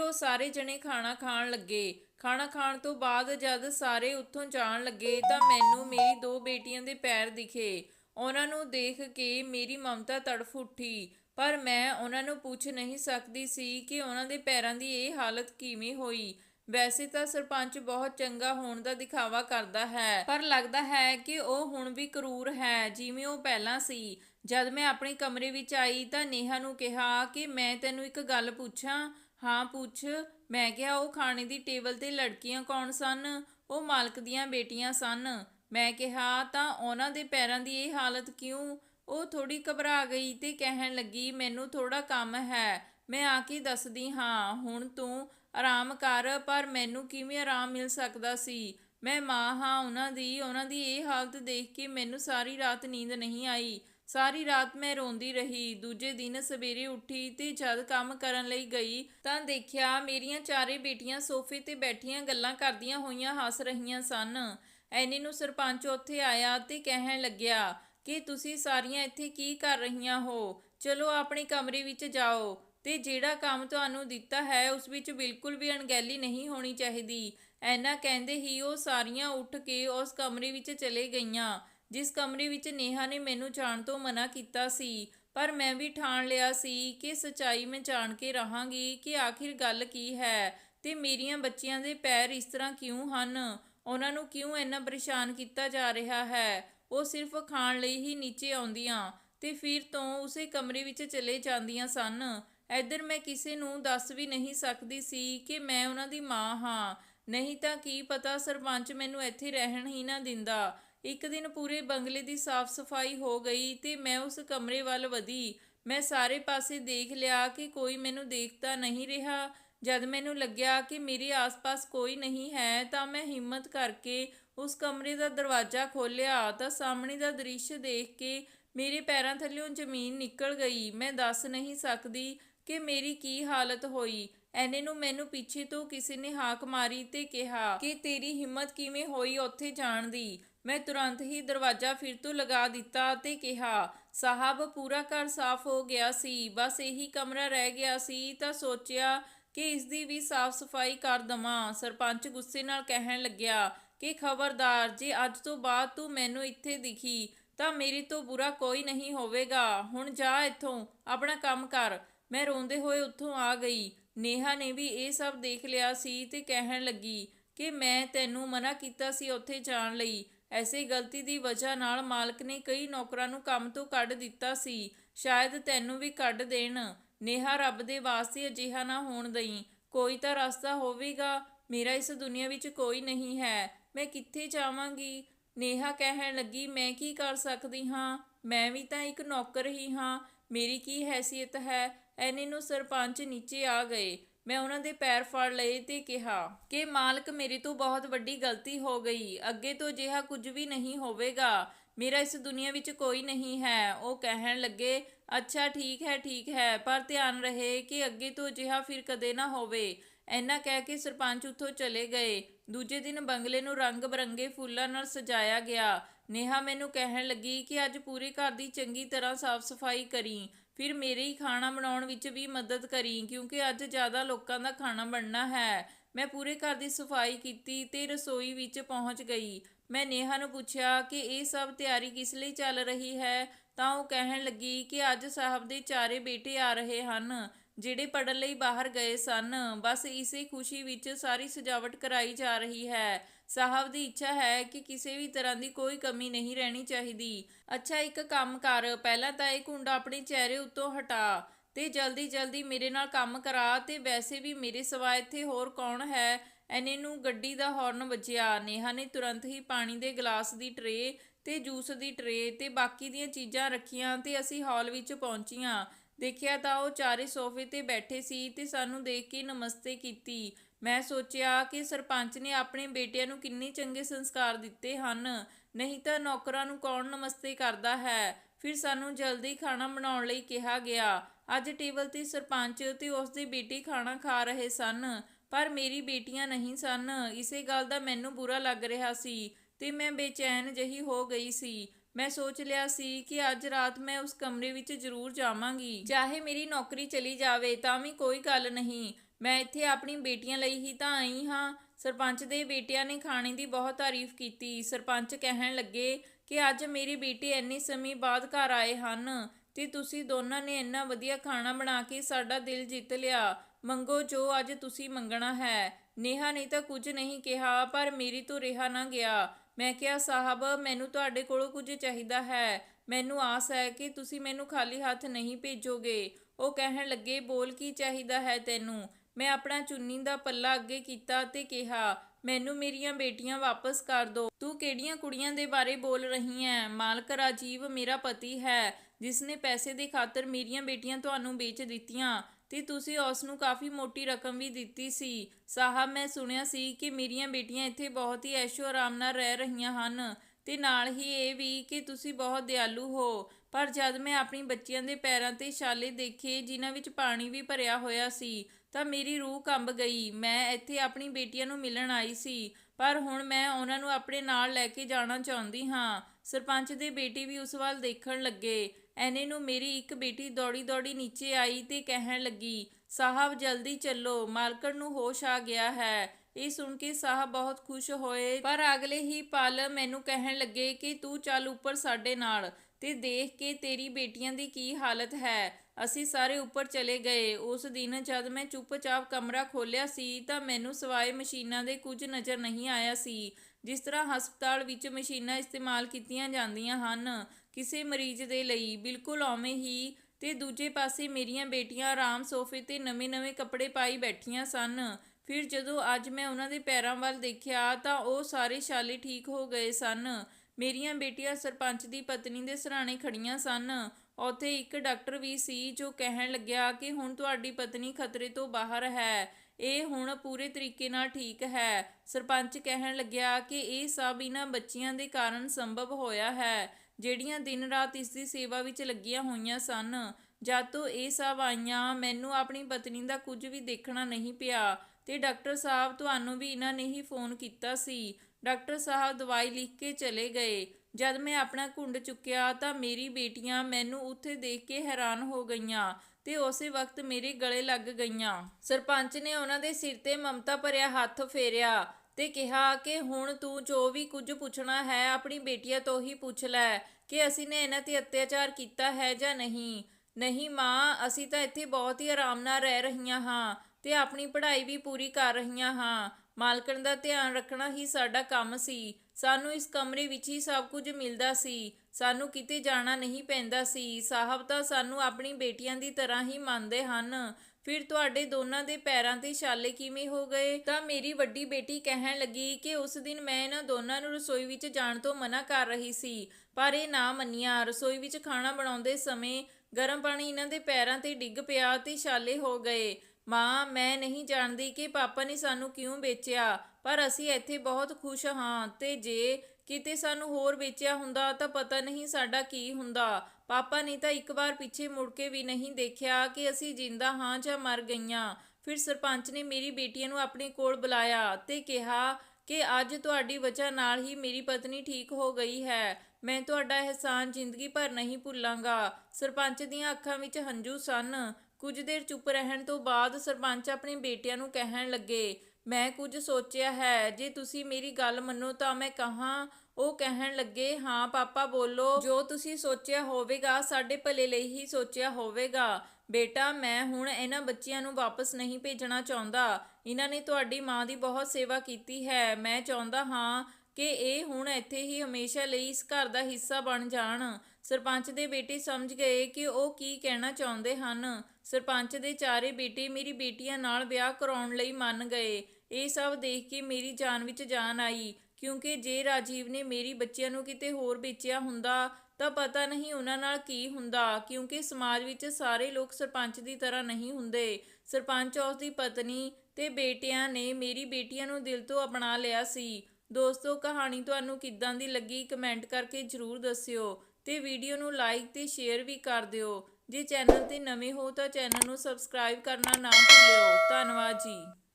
ਉਹ ਸਾਰੇ ਜਣੇ ਖਾਣਾ ਖਾਣ ਲੱਗੇ। ਖਾਣਾ ਖਾਣ ਤੋਂ ਬਾਅਦ ਜਦ ਸਾਰੇ ਉੱਥੋਂ ਜਾਣ ਲੱਗੇ ਤਾਂ ਮੈਨੂੰ ਮੇਰੀ ਦੋ ਬੇਟੀਆਂ ਦੇ ਪੈਰ ਦਿਖੇ। ਉਹਨਾਂ ਨੂੰ ਦੇਖ ਕੇ ਮੇਰੀ ਮਮਤਾ ਤੜਫ ਉੱਠੀ, ਪਰ ਮੈਂ ਉਹਨਾਂ ਨੂੰ ਪੁੱਛ ਨਹੀਂ ਸਕਦੀ ਸੀ ਕਿ ਉਹਨਾਂ ਦੇ ਪੈਰਾਂ ਦੀ ਇਹ ਹਾਲਤ ਕਿਵੇਂ ਹੋਈ। ਵੈਸੇ ਤਾਂ ਸਰਪੰਚ ਬਹੁਤ ਚੰਗਾ ਹੋਣ ਦਾ ਦਿਖਾਵਾ ਕਰਦਾ ਹੈ, ਪਰ ਲੱਗਦਾ ਹੈ ਕਿ ਉਹ ਹੁਣ ਵੀ ਕਰੂਰ ਹੈ, ਜਿਵੇਂ ਉਹ ਪਹਿਲਾਂ ਸੀ। ਜਦ ਮੈਂ ਆਪਣੇ ਕਮਰੇ ਵਿੱਚ ਆਈ ਤਾਂ ਨੇਹਾ ਨੂੰ ਕਿਹਾ ਕਿ ਮੈਂ ਤੈਨੂੰ ਇੱਕ ਗੱਲ ਪੁੱਛਾਂ। ਹਾਂ, ਪੁੱਛ। ਮੈਂ ਕਿਹਾ, ਉਹ ਖਾਣੇ ਦੀ ਟੇਬਲ ਤੇ ਲੜਕੀਆਂ ਕੌਣ ਸਨ? ਉਹ ਮਾਲਕ ਦੀਆਂ ਬੇਟੀਆਂ ਸਨ। ਮੈਂ ਕਿਹਾ, ਤਾਂ ਉਹਨਾਂ ਦੇ ਪੈਰਾਂ ਦੀ ਇਹ ਹਾਲਤ ਕਿਉਂ? ਉਹ ਥੋੜੀ ਘਬਰਾ ਗਈ ਤੇ ਕਹਿਣ ਲੱਗੀ, ਮੈਨੂੰ ਥੋੜਾ ਕੰਮ ਹੈ। ਮੈਂ ਆ ਕੇ ਦੱਸਦੀ ਹਾਂ, ਹੁਣ ਤੂੰ ਆਰਾਮ ਕਰ, ਪਰ ਮੈਨੂੰ ਕਿਵੇਂ ਆਰਾਮ ਮਿਲ ਸਕਦਾ ਸੀ? ਮੈਂ ਮਾਂ ਹਾਂ ਉਹਨਾਂ ਦੀ ਉਹਨਾਂ ਦੀ ਇਹ ਹਾਲਤ ਦੇਖ ਕੇ ਮੈਨੂੰ ਸਾਰੀ ਰਾਤ ਨੀਂਦ ਨਹੀਂ ਆਈ। ਸਾਰੀ ਰਾਤ ਮੈਂ ਰੋਂਦੀ ਰਹੀ। ਦੂਜੇ ਦਿਨ ਸਵੇਰੇ ਉੱਠੀ ਤੇ ਜਦ ਕੰਮ ਕਰਨ ਲਈ ਗਈ ਤਾਂ ਦੇਖਿਆ, ਮੇਰੀਆਂ ਚਾਰੇ ਬੇਟੀਆਂ ਸੋਫੇ ਤੇ ਬੈਠੀਆਂ ਗੱਲਾਂ ਕਰਦੀਆਂ ਹੋਈਆਂ ਹੱਸ ਰਹੀਆਂ ਸਨ। ਐਨੀ ਨੂੰ ਸਰਪੰਚ ਉੱਥੇ ਆਇਆ ਤੇ ਕਹਿਣ ਲੱਗਿਆ ਕਿ ਤੁਸੀਂ ਸਾਰੀਆਂ ਇੱਥੇ ਕੀ ਕਰ ਰਹੀਆਂ ਹੋ? ਚਲੋ ਆਪਣੇ ਕਮਰੇ ਵਿੱਚ ਜਾਓ। ਤੇ ਜਿਹੜਾ ਕੰਮ ਤੁਹਾਨੂੰ ਦਿੱਤਾ ਹੈ, ਉਸ ਵਿੱਚ ਬਿਲਕੁਲ ਵੀ ਅਣਗਹਿਲੀ ਨਹੀਂ ਹੋਣੀ ਚਾਹੀਦੀ। ਐਨਾ ਕਹਿੰਦੇ ਹੀ ਉਹ ਸਾਰੀਆਂ ਉੱਠ ਕੇ ਉਸ ਕਮਰੇ ਵਿੱਚ ਚਲੇ ਗਈਆਂ, ਜਿਸ ਕਮਰੇ ਵਿੱਚ ਨੇਹਾ ਨੇ ਮੈਨੂੰ ਜਾਣ ਤੋਂ ਮਨਾ ਕੀਤਾ ਸੀ। ਪਰ ਮੈਂ ਵੀ ਠਾਣ ਲਿਆ ਸੀ ਕਿ ਸਚਾਈ ਮੈਂ ਜਾਣ ਕੇ ਰਹਾਂਗੀ ਕਿ ਆਖਿਰ ਗੱਲ ਕੀ ਹੈ ਤੇ ਮੇਰੀਆਂ ਬੱਚੀਆਂ ਦੇ ਪੈਰ ਇਸ ਤਰ੍ਹਾਂ ਕਿਉਂ ਹਨ? ਉਹਨਾਂ ਨੂੰ ਕਿਉਂ ਇੰਨਾ ਪਰੇਸ਼ਾਨ ਕੀਤਾ ਜਾ ਰਿਹਾ ਹੈ? ਉਹ ਸਿਰਫ ਖਾਣ ਲਈ ਹੀ ਨੀਚੇ ਆਉਂਦੀਆਂ ਤੇ ਫਿਰ ਤੋਂ ਉਸੇ ਕਮਰੇ ਵਿੱਚ ਚਲੇ ਜਾਂਦੀਆਂ ਸਨ। ਇੱਧਰ ਮੈਂ ਕਿਸੇ ਨੂੰ ਦੱਸ ਵੀ ਨਹੀਂ ਸਕਦੀ ਸੀ ਕਿ ਮੈਂ ਉਹਨਾਂ ਦੀ ਮਾਂ ਹਾਂ। ਨਹੀਂ ਤਾਂ ਕੀ ਪਤਾ ਸਰਪੰਚ ਮੈਨੂੰ ਇੱਥੇ ਰਹਿਣ ਹੀ ਨਾ ਦਿੰਦਾ। ਇੱਕ ਦਿਨ ਪੂਰੇ ਬੰਗਲੇ ਦੀ ਸਾਫ਼ ਸਫ਼ਾਈ ਹੋ ਗਈ ਤੇ ਮੈਂ ਉਸ ਕਮਰੇ ਵੱਲ ਵਧੀ। ਮੈਂ ਸਾਰੇ ਪਾਸੇ ਦੇਖ ਲਿਆ ਕਿ ਕੋਈ ਮੈਨੂੰ ਦੇਖਦਾ ਨਹੀਂ ਰਿਹਾ। ਜਦ ਮੈਨੂੰ ਲੱਗਿਆ ਕਿ ਮੇਰੇ ਆਸ-ਪਾਸ ਕੋਈ ਨਹੀਂ ਹੈ, ਤਾਂ ਮੈਂ ਹਿੰਮਤ ਕਰਕੇ ਉਸ ਕਮਰੇ ਦਾ ਦਰਵਾਜ਼ਾ ਖੋਲ੍ਹਿਆ ਤਾਂ ਸਾਹਮਣੇ ਦਾ ਦ੍ਰਿਸ਼ ਦੇਖ ਕੇ ਮੇਰੇ ਪੈਰਾਂ ਥੱਲਿਓਂ ਜ਼ਮੀਨ ਨਿਕਲ ਗਈ। ਮੈਂ ਦੱਸ ਨਹੀਂ ਸਕਦੀ ਕਿ ਮੇਰੀ ਕੀ ਹਾਲਤ ਹੋਈ। ਐਨੇ ਨੂੰ ਮੈਨੂੰ ਪਿੱਛੇ ਤੋਂ ਕਿਸੇ ਨੇ ਹਾਕ ਮਾਰੀ ਤੇ ਕਿਹਾ ਕਿ ਤੇਰੀ ਹਿੰਮਤ ਕਿਵੇਂ ਹੋਈ ਉੱਥੇ ਜਾਣ ਦੀ। ਮੈਂ ਤੁਰੰਤ ਹੀ ਦਰਵਾਜ਼ਾ ਫਿਰ ਤੋਂ ਲਗਾ ਦਿੱਤਾ ਤੇ ਕਿਹਾ, ਸਾਹਿਬ, ਪੂਰਾ ਘਰ ਸਾਫ਼ ਹੋ ਗਿਆ ਸੀ। ਬਸ ਇਹੀ ਕਮਰਾ ਰਹਿ ਗਿਆ ਸੀ ਤਾਂ ਸੋਚਿਆ ਕਿ ਇਸ ਦੀ ਵੀ ਸਾਫ਼ ਸਫ਼ਾਈ ਕਰ ਦਵਾਂ। ਸਰਪੰਚ ਗੁੱਸੇ ਨਾਲ ਕਹਿਣ ਲੱਗਿਆ ਕਿ, ਖਬਰਦਾਰ, ਜੇ ਅੱਜ ਤੋਂ ਬਾਅਦ ਤੂੰ ਮੈਨੂੰ ਇੱਥੇ ਦਿਖੀ, ਤਾਂ ਮੇਰੇ ਤੋਂ ਬੁਰਾ ਕੋਈ ਨਹੀਂ ਹੋਵੇਗਾ। ਹੁਣ ਜਾ ਇੱਥੋਂ, ਆਪਣਾ ਕੰਮ ਕਰ। ਮੈਂ ਰੋਂਦੇ ਹੋਏ ਉੱਥੋਂ ਆ ਗਈ। ਨੇਹਾ ਨੇ ਵੀ ਇਹ ਸਭ ਦੇਖ ਲਿਆ ਸੀ ਤੇ ਕਹਿਣ ਲੱਗੀ ਕਿ, ਮੈਂ ਤੈਨੂੰ ਮਨਾ ਕੀਤਾ ਸੀ ਉੱਥੇ ਜਾਣ ਲਈ। ਐਸੇ ਗਲਤੀ ਦੀ ਵਜ੍ਹਾ ਨਾਲ ਮਾਲਕ ਨੇ ਕਈ ਨੌਕਰਾਂ ਨੂੰ ਕੰਮ ਤੋਂ ਕੱਢ ਦਿੱਤਾ ਸੀ। ਸ਼ਾਇਦ ਤੈਨੂੰ ਵੀ ਕੱਢ ਦੇਣ। ਨੇਹਾ ਰੱਬ ਦੇ ਵਾਸਤੇ ਅਜਿਹਾ ਨਾ ਹੋਣ ਦਈ। ਕੋਈ ਤਾਂ ਰਸਤਾ ਹੋਵੇਗਾ। ਮੇਰਾ ਇਸ ਦੁਨੀਆ ਵਿੱਚ ਕੋਈ ਨਹੀਂ ਹੈ। ਮੈਂ ਕਿੱਥੇ ਜਾਵਾਂਗੀ? ਨੇਹਾ ਕਹਿਣ ਲੱਗੀ, ਮੈਂ ਕੀ ਕਰ ਸਕਦੀ ਹਾਂ? ਮੈਂ ਵੀ ਤਾਂ ਇੱਕ ਨੌਕਰ ਹੀ ਹਾਂ। ਮੇਰੀ ਕੀ ਹੈਸੀਅਤ ਹੈ? ਐਨੇ ਨੂੰ ਸਰਪੰਚ ਨੀਚੇ ਆ ਗਏ। ਮੈਂ ਉਹਨਾਂ ਦੇ ਪੈਰ ਫੜ ਲਏ ਤੇ ਕਿਹਾ, ਕਿ ਮਾਲਕ ਮੇਰੇ ਤੋਂ ਬਹੁਤ ਵੱਡੀ ਗਲਤੀ ਹੋ ਗਈ। ਅੱਗੇ ਤੋਂ ਜਿਹਾ ਕੁਝ ਵੀ ਨਹੀਂ ਹੋਵੇਗਾ। ਮੇਰਾ ਇਸ ਦੁਨੀਆ ਵਿੱਚ ਕੋਈ ਨਹੀਂ ਹੈ। ਉਹ ਕਹਿਣ ਲੱਗੇ ਅੱਛਾ, ਠੀਕ ਹੈ ਠੀਕ ਹੈ। ਪਰ ਧਿਆਨ ਰਹੇ ਕਿ ਅੱਗੇ ਤੋਂ ਅਜਿਹਾ ਫਿਰ ਕਦੇ ਨਾ ਹੋਵੇ। ਇੰਨਾ ਕਹਿ ਕੇ ਸਰਪੰਚ ਉੱਥੋਂ ਚਲੇ ਗਏ। ਦੂਜੇ ਦਿਨ ਬੰਗਲੇ ਨੂੰ ਰੰਗ ਬਰੰਗੇ ਫੁੱਲਾਂ ਨਾਲ ਸਜਾਇਆ ਗਿਆ। ਨੇਹਾ ਮੈਨੂੰ ਕਹਿਣ ਲੱਗੀ ਕਿ ਅੱਜ ਪੂਰੇ ਘਰ ਦੀ ਚੰਗੀ ਤਰ੍ਹਾਂ ਸਾਫ਼ ਸਫ਼ਾਈ ਕਰੀ। ਫਿਰ ਮੇਰੇ ਹੀ ਖਾਣਾ ਬਣਾਉਣ ਵਿੱਚ ਵੀ ਮਦਦ ਕਰੀ, ਕਿਉਂਕਿ ਅੱਜ ਜ਼ਿਆਦਾ ਲੋਕਾਂ ਦਾ ਖਾਣਾ ਬਣਨਾ ਹੈ। ਮੈਂ ਪੂਰੇ ਘਰ ਦੀ ਸਫ਼ਾਈ ਕੀਤੀ ਤੇ ਰਸੋਈ ਵਿੱਚ ਪਹੁੰਚ ਗਈ। ਮੈਂ ਨੇਹਾ ਨੂੰ ਪੁੱਛਿਆ ਕਿ ਇਹ ਸਭ ਤਿਆਰੀ ਕਿਸ ਲਈ ਚੱਲ ਰਹੀ ਹੈ? ਤਾਂ ਉਹ ਕਹਿਣ ਲੱਗੀ ਕਿ ਅੱਜ ਸਾਹਿਬ ਦੇ ਚਾਰੇ ਬੇਟੇ ਆ ਰਹੇ ਹਨ, ਜਿਹੜੇ ਪੜਨ ਲਈ ਬਾਹਰ ਗਏ ਸਨ। ਬਸ ਇਸੇ ਖੁਸ਼ੀ ਵਿੱਚ ਸਾਰੀ ਸਜਾਵਟ ਕਰਾਈ ਜਾ ਰਹੀ ਹੈ। ਸਾਹਿਬ ਦੀ ਇੱਛਾ ਹੈ ਕਿ ਕਿਸੇ ਵੀ ਤਰ੍ਹਾਂ ਦੀ ਕੋਈ ਕਮੀ ਨਹੀਂ ਰਹਿਣੀ ਚਾਹੀਦੀ। ਅੱਛਾ, ਇੱਕ ਕੰਮ ਕਰ। ਪਹਿਲਾਂ ਤਾਂ ਇਹ ਕੁੰਡਾ ਆਪਣੇ ਚਿਹਰੇ ਉੱਤੋਂ ਹਟਾ ਤੇ ਜਲਦੀ ਜਲਦੀ ਮੇਰੇ ਨਾਲ ਕੰਮ ਕਰਾ ਤੇ ਵੈਸੇ ਵੀ ਮੇਰੇ ਸਿਵਾ ਇੱਥੇ ਹੋਰ ਕੌਣ ਹੈ? ਐਨੇ ਨੂੰ ਗੱਡੀ ਦਾ ਹਾਰਨ ਵੱਜਿਆ। ਨੇਹਾ ਨੇ ਤੁਰੰਤ ਹੀ ਪਾਣੀ ਦੇ ਗਲਾਸ ਦੀ ਟਰੇ ਤੇ ਜੂਸ ਦੀ ਟਰੇ ਤੇ ਬਾਕੀ ਦੀਆਂ ਚੀਜ਼ਾਂ ਰੱਖੀਆਂ ਤੇ ਅਸੀਂ ਹਾਲ ਵਿੱਚ ਪਹੁੰਚੀਆਂ। ਦੇਖਿਆ ਤਾਂ ਉਹ ਚਾਰੇ ਸੋਫੇ ਤੇ ਬੈਠੇ ਸੀ ਤੇ ਸਾਨੂੰ ਦੇਖ ਕੇ ਨਮਸਤੇ ਕੀਤੀ। ਮੈਂ ਸੋਚਿਆ ਕਿ ਸਰਪੰਚ ਨੇ ਆਪਣੇ ਬੇਟਿਆਂ ਨੂੰ ਕਿੰਨੇ ਚੰਗੇ ਸੰਸਕਾਰ ਦਿੱਤੇ ਹਨ। ਨਹੀਂ ਤਾਂ ਨੌਕਰਾਂ ਨੂੰ ਕੌਣ ਨਮਸਤੇ ਕਰਦਾ ਹੈ? ਫਿਰ ਸਾਨੂੰ ਜਲਦੀ ਖਾਣਾ ਬਣਾਉਣ ਲਈ ਕਿਹਾ ਗਿਆ। ਅੱਜ ਟੇਬਲ ਤੇ ਸਰਪੰਚ ਤੇ ਉਸ ਦੀ ਬੇਟੀ ਖਾਣਾ ਖਾ ਰਹੇ ਸਨ, ਪਰ ਮੇਰੀ ਬੇਟੀਆਂ ਨਹੀਂ ਸਨ। ਇਸੇ ਗੱਲ ਦਾ ਮੈਨੂੰ ਬੁਰਾ ਲੱਗ ਰਿਹਾ ਸੀ। ਤੇ ਮੈਂ ਬੇਚੈਨ ਜਹੀ ਹੋ ਗਈ ਸੀ। ਮੈਂ ਸੋਚ ਲਿਆ ਸੀ ਕਿ ਅੱਜ ਰਾਤ ਮੈਂ ਉਸ ਕਮਰੇ ਵਿੱਚ ਜ਼ਰੂਰ ਜਾਵਾਂਗੀ। ਚਾਹੇ ਮੇਰੀ ਨੌਕਰੀ ਚਲੀ ਜਾਵੇ, ਤਾਂ ਵੀ ਕੋਈ ਗੱਲ ਨਹੀਂ। ਮੈਂ ਇੱਥੇ ਆਪਣੀ ਬੇਟੀਆਂ ਲਈ ਹੀ ਤਾਂ ਆਈ ਹਾਂ। ਸਰਪੰਚ ਦੇ ਬੇਟਿਆਂ ਨੇ ਖਾਣੇ ਦੀ ਬਹੁਤ ਤਾਰੀਫ ਕੀਤੀ। ਸਰਪੰਚ ਕਹਿਣ ਲੱਗੇ ਕਿ ਅੱਜ ਮੇਰੀ ਬੇਟੀ ਇੰਨੇ ਸਮੇਂ ਬਾਅਦ ਘਰ ਆਏ ਹਨ ਤੇ ਤੁਸੀਂ ਦੋਨਾਂ ਨੇ ਇੰਨਾ ਵਧੀਆ ਖਾਣਾ ਬਣਾ ਕੇ ਸਾਡਾ ਦਿਲ ਜਿੱਤ ਲਿਆ। ਮੰਗੋ, ਜੋ ਅੱਜ ਤੁਸੀਂ ਮੰਗਣਾ ਹੈ। ਨੇਹਾ ਨੇ ਤਾਂ ਕੁਝ ਨਹੀਂ ਕਿਹਾ, ਪਰ ਮੇਰੀ ਤੋਂ ਰਿਹਾ ਨਾ ਗਿਆ। ਮੈਂ ਕਿਹਾ, ਸਾਹਿਬ, ਮੈਨੂੰ ਤੁਹਾਡੇ ਕੋਲੋਂ ਕੁਝ ਚਾਹੀਦਾ ਹੈ। ਮੈਨੂੰ ਆਸ ਹੈ ਕਿ ਤੁਸੀਂ ਮੈਨੂੰ ਖਾਲੀ ਹੱਥ ਨਹੀਂ ਭੇਜੋਗੇ। ਉਹ ਕਹਿਣ ਲੱਗੇ, ਬੋਲ ਕੀ ਚਾਹੀਦਾ ਹੈ ਤੈਨੂੰ? ਮੈਂ ਆਪਣਾ ਚੁੰਨੀ ਦਾ ਪੱਲਾ ਅੱਗੇ ਕੀਤਾ ਤੇ ਕਿਹਾ, ਮੈਨੂੰ ਮੇਰੀਆਂ ਬੇਟੀਆਂ ਵਾਪਸ ਕਰ ਦਿਓ ਤੂੰ ਕਿਹੜੀਆਂ ਕੁੜੀਆਂ ਦੇ ਬਾਰੇ ਬੋਲ ਰਹੀ ਹੈ? ਮਾਲਕ ਰਾਜੀਵ ਮੇਰਾ ਪਤੀ ਹੈ ਜਿਸ ਨੇ ਪੈਸੇ ਦੀ ਖਾਤਰ ਮੇਰੀਆਂ ਬੇਟੀਆਂ ਤੁਹਾਨੂੰ ਵੇਚ ਦਿੱਤੀਆਂ। ਤੇ ਤੁਸੀਂ ਉਸ ਨੂੰ ਕਾਫੀ ਮੋਟੀ ਰਕਮ ਵੀ ਦਿੱਤੀ ਸੀ। ਸਾਹਿਬ, ਮੈਂ ਸੁਣਿਆ ਸੀ ਕਿ ਮੇਰੀਆਂ ਬੇਟੀਆਂ ਇੱਥੇ ਬਹੁਤ ਹੀ ਐਸ਼ੋ ਆਰਾਮ ਨਾਲ ਰਹਿ ਰਹੀਆਂ ਹਨ ਤੇ ਨਾਲ ਹੀ ਇਹ ਵੀ ਕਿ ਤੁਸੀਂ ਬਹੁਤ ਦਿਆਲੂ ਹੋ। ਪਰ ਜਦ ਮੈਂ ਆਪਣੀ ਬੱਚੀਆਂ ਦੇ ਪੈਰਾਂ ਤੇ ਛਾਲੇ ਦੇਖੇ ਜਿਨ੍ਹਾਂ ਵਿੱਚ ਪਾਣੀ ਵੀ ਭਰਿਆ ਹੋਇਆ ਸੀ, ਤਾਂ ਮੇਰੀ ਰੂਹ ਕੰਬ ਗਈ। ਮੈਂ ਇੱਥੇ ਆਪਣੀ ਬੇਟੀਆਂ ਨੂੰ ਮਿਲਣ ਆਈ ਸੀ, ਪਰ ਹੁਣ ਮੈਂ ਉਹਨਾਂ ਨੂੰ ਆਪਣੇ ਨਾਲ ਲੈ ਕੇ ਜਾਣਾ ਚਾਹੁੰਦੀ ਹਾਂ। ਸਰਪੰਚ ਦੇ ਬੇਟੀ ਵੀ ਉਸ ਵੱਲ ਦੇਖਣ ਲੱਗੇ। ਐਨੇ ਨੂੰ ਮੇਰੀ ਇੱਕ ਬੇਟੀ ਦੌੜੀ ਦੌੜੀ ਨੀਚੇ ਆਈ ਤੇ ਕਹਿਣ ਲੱਗੀ, ਸਾਹਿਬ, ਜਲਦੀ ਚੱਲੋ, ਮਾਲਕਣ ਨੂੰ ਹੋਸ਼ ਆ ਗਿਆ ਹੈ। ਇਹ ਸੁਣ ਕੇ ਸਾਹਿਬ ਬਹੁਤ ਖੁਸ਼ ਹੋਏ, ਪਰ ਅਗਲੇ ਹੀ ਪਲ ਮੈਨੂੰ ਕਹਿਣ ਲੱਗੇ ਕਿ ਤੂੰ ਚੱਲ ਉੱਪਰ ਸਾਡੇ ਨਾਲ ਤੇ ਦੇਖ ਕੇ ਤੇਰੀ ਬੇਟੀਆਂ ਦੀ ਕੀ ਹਾਲਤ ਹੈ। ਅਸੀਂ ਸਾਰੇ ਉੱਪਰ ਚਲੇ ਗਏ। ਉਸ ਦਿਨ ਜਦ ਮੈਂ ਚੁੱਪਚਾਪ ਕਮਰਾ ਖੋਲਿਆ ਸੀ ਤਾਂ ਮੈਨੂੰ ਸਵਾਏ ਮਸ਼ੀਨਾਂ ਦੇ ਕੁਝ ਨਜ਼ਰ ਨਹੀਂ ਆਇਆ ਸੀ, ਜਿਸ ਤਰ੍ਹਾਂ ਹਸਪਤਾਲ ਵਿੱਚ ਮਸ਼ੀਨਾਂ ਇਸਤੇਮਾਲ ਕੀਤੀਆਂ ਜਾਂਦੀਆਂ ਹਨ। ਕਿਸੇ ਮਰੀਜ਼ ਦੇ ਲਈ ਬਿਲਕੁਲ ਉਵੇਂ ਹੀ ਤੇ ਦੂਜੇ ਪਾਸੇ ਮੇਰੀਆਂ ਬੇਟੀਆਂ ਆਰਾਮ ਸੋਫੇ ਤੇ ਨਵੇਂ-ਨਵੇਂ ਕੱਪੜੇ ਪਾਈ ਬੈਠੀਆਂ ਸਨ। ਫਿਰ ਜਦੋਂ ਅੱਜ ਮੈਂ ਉਹਨਾਂ ਦੇ ਪੈਰਾਂ ਵੱਲ ਦੇਖਿਆ ਤਾਂ ਉਹ ਸਾਰੇ ਛਾਲੇ ਠੀਕ ਹੋ ਗਏ ਸਨ। ਮੇਰੀਆਂ ਬੇਟੀਆਂ ਸਰਪੰਚ ਦੀ ਪਤਨੀ ਦੇ ਸਰਾਣੇ ਖੜੀਆਂ ਸਨ। ਉੱਥੇ ਇੱਕ ਡਾਕਟਰ ਵੀ ਸੀ ਜੋ ਕਹਿਣ ਲੱਗਿਆ ਕਿ ਹੁਣ ਤੁਹਾਡੀ ਪਤਨੀ ਖਤਰੇ ਤੋਂ ਬਾਹਰ ਹੈ। ਇਹ ਹੁਣ ਪੂਰੇ ਤਰੀਕੇ ਨਾਲ ਠੀਕ ਹੈ। ਸਰਪੰਚ ਕਹਿਣ ਲੱਗਿਆ ਕਿ ਇਹ ਸਭ ਇਹਨਾਂ ਬੱਚੀਆਂ ਦੇ ਕਾਰਨ ਸੰਭਵ ਹੋਇਆ ਹੈ। ਜਿਹੜੀਆਂ ਦਿਨ ਰਾਤ ਇਸ ਦੀ ਸੇਵਾ ਵਿੱਚ ਲੱਗੀਆਂ ਹੋਈਆਂ ਸਨ। ਜਦ ਤੋਂ ਇਹ ਸਭ ਆਈਆਂ, ਮੈਨੂੰ ਆਪਣੀ ਪਤਨੀ ਦਾ ਕੁਝ ਵੀ ਦੇਖਣਾ ਨਹੀਂ ਪਿਆ ਤੇ ਡਾਕਟਰ ਸਾਹਿਬ ਤੁਹਾਨੂੰ ਵੀ ਇਹਨਾਂ ਨੇ ਹੀ ਫੋਨ ਕੀਤਾ ਸੀ। ਡਾਕਟਰ ਸਾਹਿਬ ਦਵਾਈ ਲਿਖ ਕੇ ਚਲੇ ਗਏ। ਜਦ ਮੈਂ ਆਪਣਾ ਘੁੰਡ ਚੁੱਕਿਆ ਤਾਂ ਮੇਰੀ ਬੇਟੀਆਂ ਮੈਨੂੰ ਉੱਥੇ ਦੇਖ ਕੇ ਹੈਰਾਨ ਹੋ ਗਈਆਂ ਤੇ ਉਸੇ ਵਕਤ ਮੇਰੇ ਗਲੇ ਲੱਗ ਗਈਆਂ। ਸਰਪੰਚ ਨੇ ਉਹਨਾਂ ਦੇ ਸਿਰ ਤੇ ਮਮਤਾ ਭਰਿਆ ਹੱਥ ਫੇਰਿਆ ਤੇ ਕਿਹਾ ਕਿ ਹੁਣ ਤੂੰ ਜੋ ਵੀ ਕੁਝ ਪੁੱਛਣਾ ਹੈ, ਆਪਣੀ ਬੇਟੀਆਂ ਤੋਂ ਹੀ ਪੁੱਛ ਲੈ ਕਿ ਅਸੀਂ ਨੇ ਇਹਨਾਂ ਤੇ ਅਤਿਆਚਾਰ ਕੀਤਾ ਹੈ ਜਾਂ ਨਹੀਂ। ਨਹੀਂ ਮਾਂ, ਅਸੀਂ ਤਾਂ ਇੱਥੇ ਬਹੁਤ ਹੀ ਆਰਾਮ ਨਾਲ ਰਹਿ ਰਹੀਆਂ ਹਾਂ ਤੇ ਆਪਣੀ ਪੜ੍ਹਾਈ ਵੀ ਪੂਰੀ ਕਰ ਰਹੀਆਂ ਹਾਂ। ਮਾਲਕਣ ਦਾ ਧਿਆਨ ਰੱਖਣਾ ਹੀ ਸਾਡਾ ਕੰਮ ਸੀ। ਸਾਨੂੰ ਇਸ ਕਮਰੇ ਵਿੱਚ ਹੀ ਸਭ ਕੁਝ ਮਿਲਦਾ ਸੀ। ਸਾਨੂੰ ਕਿਤੇ ਜਾਣਾ ਨਹੀਂ ਪੈਂਦਾ ਸੀ। ਸਾਹਿਬ ਤਾਂ ਸਾਨੂੰ ਆਪਣੀ ਬੇਟੀਆਂ ਦੀ ਤਰ੍ਹਾਂ ਹੀ ਮੰਨਦੇ ਹਨ। ਫਿਰ ਤੁਹਾਡੇ ਦੋਨਾਂ ਦੇ ਪੈਰਾਂ ਤੇ ਛਾਲੇ ਕਿਵੇਂ ਹੋ ਗਏ? ਤਾਂ ਮੇਰੀ ਵੱਡੀ ਬੇਟੀ ਕਹਿਣ ਲੱਗੀ ਕਿ ਉਸ ਦਿਨ ਮੈਂ ਇਹਨਾਂ ਦੋਨਾਂ ਨੂੰ ਰਸੋਈ ਵਿੱਚ ਜਾਣ ਤੋਂ ਮਨਾ ਕਰ ਰਹੀ ਸੀ, ਪਰ ਇਹ ਨਾ ਮੰਨੀਆਂ। ਰਸੋਈ ਵਿੱਚ ਖਾਣਾ ਬਣਾਉਂਦੇ ਸਮੇਂ ਗਰਮ ਪਾਣੀ ਇਹਨਾਂ ਦੇ ਪੈਰਾਂ ਤੇ ਡਿੱਗ ਪਿਆ ਤੇ ਛਾਲੇ ਹੋ ਗਏ। ਮਾਂ, ਮੈਂ ਨਹੀਂ ਜਾਣਦੀ ਕਿ ਪਾਪਾ ਨੇ ਸਾਨੂੰ ਕਿਉਂ ਵੇਚਿਆ, ਪਰ ਅਸੀਂ ਇੱਥੇ ਬਹੁਤ ਖੁਸ਼ ਹਾਂ ਤੇ ਜੇ ਕਿਤੇ ਸਾਨੂੰ ਹੋਰ ਵੇਚਿਆ ਹੁੰਦਾ ਤਾਂ ਪਤਾ ਨਹੀਂ ਸਾਡਾ ਕੀ ਹੁੰਦਾ। ਪਾਪਾ ਨੇ ਤਾਂ ਇੱਕ ਵਾਰ ਪਿੱਛੇ ਮੁੜ ਕੇ ਵੀ ਨਹੀਂ ਦੇਖਿਆ ਕਿ ਅਸੀਂ ਜਿੰਦਾ ਹਾਂ ਜਾਂ ਮਰ ਗਈਆਂ। ਫਿਰ ਸਰਪੰਚ ਨੇ ਮੇਰੀ ਬੇਟੀਆਂ ਨੂੰ ਆਪਣੇ ਕੋਲ ਬੁਲਾਇਆ ਤੇ ਕਿਹਾ ਕਿ ਅੱਜ ਤੁਹਾਡੀ ਵਜ੍ਹਾ ਨਾਲ ਹੀ ਮੇਰੀ ਪਤਨੀ ਠੀਕ ਹੋ ਗਈ ਹੈ। ਮੈਂ ਤੁਹਾਡਾ ਅਹਿਸਾਨ ਜ਼ਿੰਦਗੀ ਭਰ ਨਹੀਂ ਭੁੱਲਾਂਗਾ। ਸਰਪੰਚ ਦੀਆਂ ਅੱਖਾਂ ਵਿੱਚ ਹੰਝੂ ਸਨ। ਕੁਝ ਦੇਰ ਚੁੱਪ ਰਹਿਣ ਤੋਂ ਬਾਅਦ ਸਰਪੰਚ ਆਪਣੇ ਬੇਟਿਆਂ ਨੂੰ ਕਹਿਣ ਲੱਗੇ, ਮੈਂ ਕੁਝ ਸੋਚਿਆ ਹੈ। ਜੇ ਤੁਸੀਂ ਮੇਰੀ ਗੱਲ ਮੰਨੋ ਤਾਂ ਮੈਂ ਕਹਾਂ ਉਹ ਕਹਿਣ ਲੱਗੇ, ਹਾਂ ਪਾਪਾ, ਬੋਲੋ। ਜੋ ਤੁਸੀਂ ਸੋਚਿਆ ਹੋਵੇਗਾ, ਸਾਡੇ ਭਲੇ ਲਈ ਹੀ ਸੋਚਿਆ ਹੋਵੇਗਾ। ਬੇਟਾ, ਮੈਂ ਹੁਣ ਇਹਨਾਂ ਬੱਚਿਆਂ ਨੂੰ ਵਾਪਸ ਨਹੀਂ ਭੇਜਣਾ ਚਾਹੁੰਦਾ। ਇਹਨਾਂ ਨੇ ਤੁਹਾਡੀ ਮਾਂ ਦੀ ਬਹੁਤ ਸੇਵਾ ਕੀਤੀ ਹੈ। ਮੈਂ ਚਾਹੁੰਦਾ ਹਾਂ ਕਿ ਇਹ ਹੁਣ ਇੱਥੇ ਹੀ ਹਮੇਸ਼ਾ ਲਈ ਇਸ ਘਰ ਦਾ ਹਿੱਸਾ ਬਣ ਜਾਣ। ਸਰਪੰਚ ਦੇ ਬੇਟੇ ਸਮਝ ਗਏ ਕਿ ਉਹ ਕੀ ਕਹਿਣਾ ਚਾਹੁੰਦੇ ਹਨ। ਸਰਪੰਚ ਦੇ ਚਾਰੇ ਬੇਟੇ ਮੇਰੀ ਬੇਟੀਆਂ ਨਾਲ ਵਿਆਹ ਕਰਾਉਣ ਲਈ ਮੰਨ ਗਏ। ਇਹ ਸਭ ਦੇਖ ਕੇ ਮੇਰੀ ਜਾਨ ਵਿੱਚ ਜਾਨ ਆਈ। ਕਿਉਂਕਿ ਜੇ ਰਾਜੀਵ ਨੇ ਮੇਰੀ ਬੱਚਿਆਂ ਨੂੰ ਕਿਤੇ ਹੋਰ ਵੇਚਿਆ ਹੁੰਦਾ, ਤਾਂ ਪਤਾ ਨਹੀਂ ਉਹਨਾਂ ਨਾਲ ਕੀ ਹੁੰਦਾ, ਕਿਉਂਕਿ ਸਮਾਜ ਵਿੱਚ ਸਾਰੇ ਲੋਕ ਸਰਪੰਚ ਦੀ ਤਰ੍ਹਾਂ ਨਹੀਂ ਹੁੰਦੇ। ਸਰਪੰਚ ਉਸ ਦੀ ਪਤਨੀ ਤੇ ਬੇਟਿਆਂ ਨੇ ਮੇਰੀ ਬੇਟੀਆਂ ਨੂੰ ਦਿਲ ਤੋਂ ਅਪਣਾ ਲਿਆ ਸੀ। ਦੋਸਤੋ, ਕਹਾਣੀ ਤੁਹਾਨੂੰ ਕਿੱਦਾਂ ਦੀ ਲੱਗੀ ਕਮੈਂਟ ਕਰਕੇ ਜਰੂਰ ਦੱਸਿਓ ਤੇ ਵੀਡੀਓ ਨੂੰ ਲਾਈਕ ਤੇ ਸ਼ੇਅਰ ਵੀ ਕਰ ਦਿਓ। ਜੇ ਚੈਨਲ ਤੇ ਨਵੇਂ ਹੋ ਤਾਂ ਚੈਨਲ ਨੂੰ ਸਬਸਕ੍ਰਾਈਬ ਕਰਨਾ ਨਾ ਭੁੱਲਿਓ। ਧੰਨਵਾਦ ਜੀ।